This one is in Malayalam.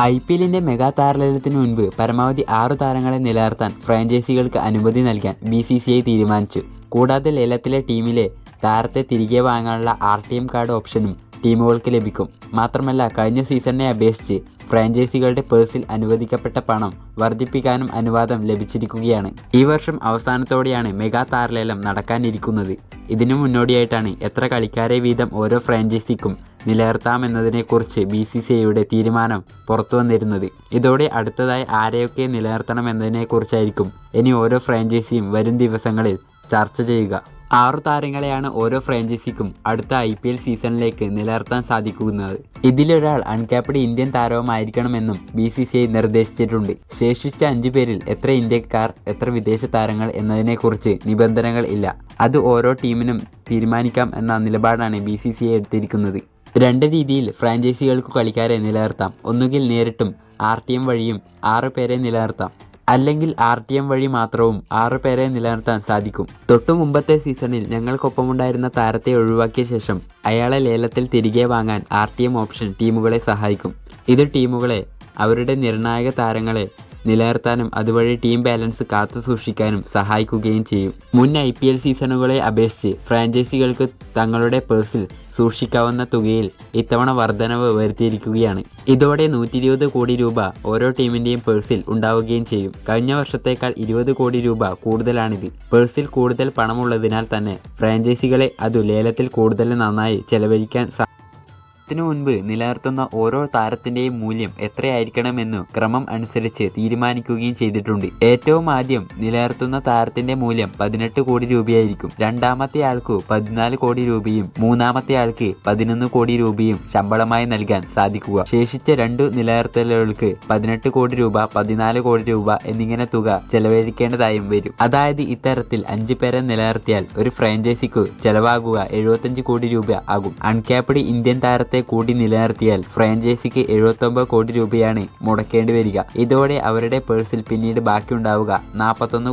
ഐ പി എല്ലിന്റെ മെഗാ താരലേലത്തിന് മുൻപ് പരമാവധി ആറ് താരങ്ങളെ നിലനിർത്താൻ ഫ്രാഞ്ചൈസികൾക്ക് അനുമതി നൽകാൻ ബി സി സി ഐ തീരുമാനിച്ചു. കൂടാതെ ലേലത്തിലെ ടീമിലെ താരത്തെ തിരികെ വാങ്ങാനുള്ള ആർ ടി എം കാർഡ് ഓപ്ഷനും ടീമുകൾക്ക് ലഭിക്കും. മാത്രമല്ല കഴിഞ്ഞ സീസണിനെ അപേക്ഷിച്ച് ഫ്രാഞ്ചൈസികളുടെ പേഴ്സിൽ അനുവദിക്കപ്പെട്ട പണം വർദ്ധിപ്പിക്കാനും അനുവാദം ലഭിച്ചിരിക്കുകയാണ്. ഈ വർഷം അവസാനത്തോടെയാണ് മെഗാ താരലേലം നടക്കാനിരിക്കുന്നത്. ഇതിനു മുന്നോടിയായിട്ടാണ് എത്ര കളിക്കാരെ വീതം ഓരോ ഫ്രാഞ്ചൈസിക്കും നിലനിർത്താമെന്നതിനെക്കുറിച്ച് ബി സി സി ഐയുടെ തീരുമാനം പുറത്തു വന്നിരുന്നത് ഇതോടെ അടുത്തതായി ആരെയൊക്കെ നിലനിർത്തണമെന്നതിനെക്കുറിച്ചായിരിക്കും ഇനി ഓരോ ഫ്രാഞ്ചൈസിയും വരും ദിവസങ്ങളിൽ ചർച്ച ചെയ്യുക. ആറു താരങ്ങളെയാണ് ഓരോ ഫ്രാഞ്ചൈസിക്കും അടുത്ത ഐ പി എൽ സീസണിലേക്ക് നിലനിർത്താൻ സാധിക്കുന്നത്. ഇതിലൊരാൾ അൺക്യാപ്ഡ് ഇന്ത്യൻ താരവുമായിരിക്കണമെന്നും ബി സി സി ഐ നിർദ്ദേശിച്ചിട്ടുണ്ട്. ശേഷിച്ച അഞ്ചു പേരിൽ എത്ര ഇന്ത്യക്കാർ എത്ര വിദേശ താരങ്ങൾ എന്നതിനെക്കുറിച്ച് നിബന്ധനകൾ ഇല്ല. അത് ഓരോ ടീമിനും തീരുമാനിക്കാം എന്ന നിലപാടാണ് ബി സി സി ഐ എടുത്തിരിക്കുന്നത്. രണ്ട് രീതിയിൽ ഫ്രാഞ്ചൈസികൾക്ക് കളിക്കാരെ നിലനിർത്താം. ഒന്നുകിൽ നേരിട്ടും ആർ ടി എം വഴിയും ആറ് പേരെ നിലനിർത്താം. അല്ലെങ്കിൽ ആർ ടി എം വഴി മാത്രവും ആറ് പേരെ നിലനിർത്താൻ സാധിക്കും. തൊട്ടു മുമ്പത്തെ സീസണിൽ ഞങ്ങൾക്കൊപ്പമുണ്ടായിരുന്ന താരത്തെ ഒഴിവാക്കിയ ശേഷം അയാളെ ലേലത്തിൽ തിരികെ വാങ്ങാൻ ആർ ഓപ്ഷൻ ടീമുകളെ സഹായിക്കും. ഇത് ടീമുകളെ അവരുടെ നിർണായക താരങ്ങളെ നിലനിർത്താനും അതുവഴി ടീം ബാലൻസ് കാത്തു സൂക്ഷിക്കാനും സഹായിക്കുകയും ചെയ്യും. മുൻ ഐ പി എൽ സീസണുകളെ അപേക്ഷിച്ച് ഫ്രാഞ്ചൈസികൾക്ക് തങ്ങളുടെ പേഴ്സിൽ സൂക്ഷിക്കാവുന്ന തുകയിൽ ഇത്തവണ വർധനവ് വരുത്തിയിരിക്കുകയാണ്. ഇതോടെ നൂറ്റി ഇരുപത് കോടി രൂപ ഓരോ ടീമിന്റെയും പേഴ്സിൽ ഉണ്ടാവുകയും ചെയ്യും. കഴിഞ്ഞ വർഷത്തേക്കാൾ ഇരുപത് കോടി രൂപ കൂടുതലാണിത്. പേഴ്സിൽ കൂടുതൽ പണമുള്ളതിനാൽ തന്നെ ഫ്രാഞ്ചൈസികളെ അതു ലേലത്തിൽ കൂടുതൽ നന്നായി ചെലവഴിക്കാൻ ഇതിനു മുൻപ് നിലനിർത്തുന്ന ഓരോ താരത്തിന്റെയും മൂല്യം എത്രയായിരിക്കണമെന്നു ക്രമം അനുസരിച്ച് തീരുമാനിക്കുകയും ചെയ്തിട്ടുണ്ട്. ഏറ്റവും ആദ്യം നിലനിർത്തുന്ന താരത്തിന്റെ മൂല്യം പതിനെട്ട് കോടി രൂപയായിരിക്കും. രണ്ടാമത്തെ ആൾക്ക് പതിനാല് കോടി രൂപയും മൂന്നാമത്തെ ആൾക്ക് പതിനൊന്ന് കോടി രൂപയും ശമ്പളമായി നൽകാൻ സാധിക്കുക. ശേഷിച്ച രണ്ടു നിലനിർത്തലുകൾക്ക് പതിനെട്ട് കോടി രൂപ പതിനാല് കോടി രൂപ എന്നിങ്ങനെ തുക ചെലവഴിക്കേണ്ടതായും വരും. അതായത് ഇത്തരത്തിൽ അഞ്ചു പേരെ നിലനിർത്തിയാൽ ഒരു ഫ്രാഞ്ചൈസിക്ക് ചെലവാകുക എഴുപത്തഞ്ച് കോടി രൂപ ആകും. അൺക്യാപ്ഡ് ഇന്ത്യൻ താരത്തെ കൂടി നിലനിർത്തിയാൽ ഫ്രാഞ്ചൈസിക്ക് എഴുപത്തൊമ്പത് കോടി രൂപയാണ് മുടക്കേണ്ടി വരിക. ഇതോടെ അവരുടെ പേഴ്സിൽ പിന്നീട് ബാക്കിയുണ്ടാവുക. നാൽപ്പത്തൊന്ന്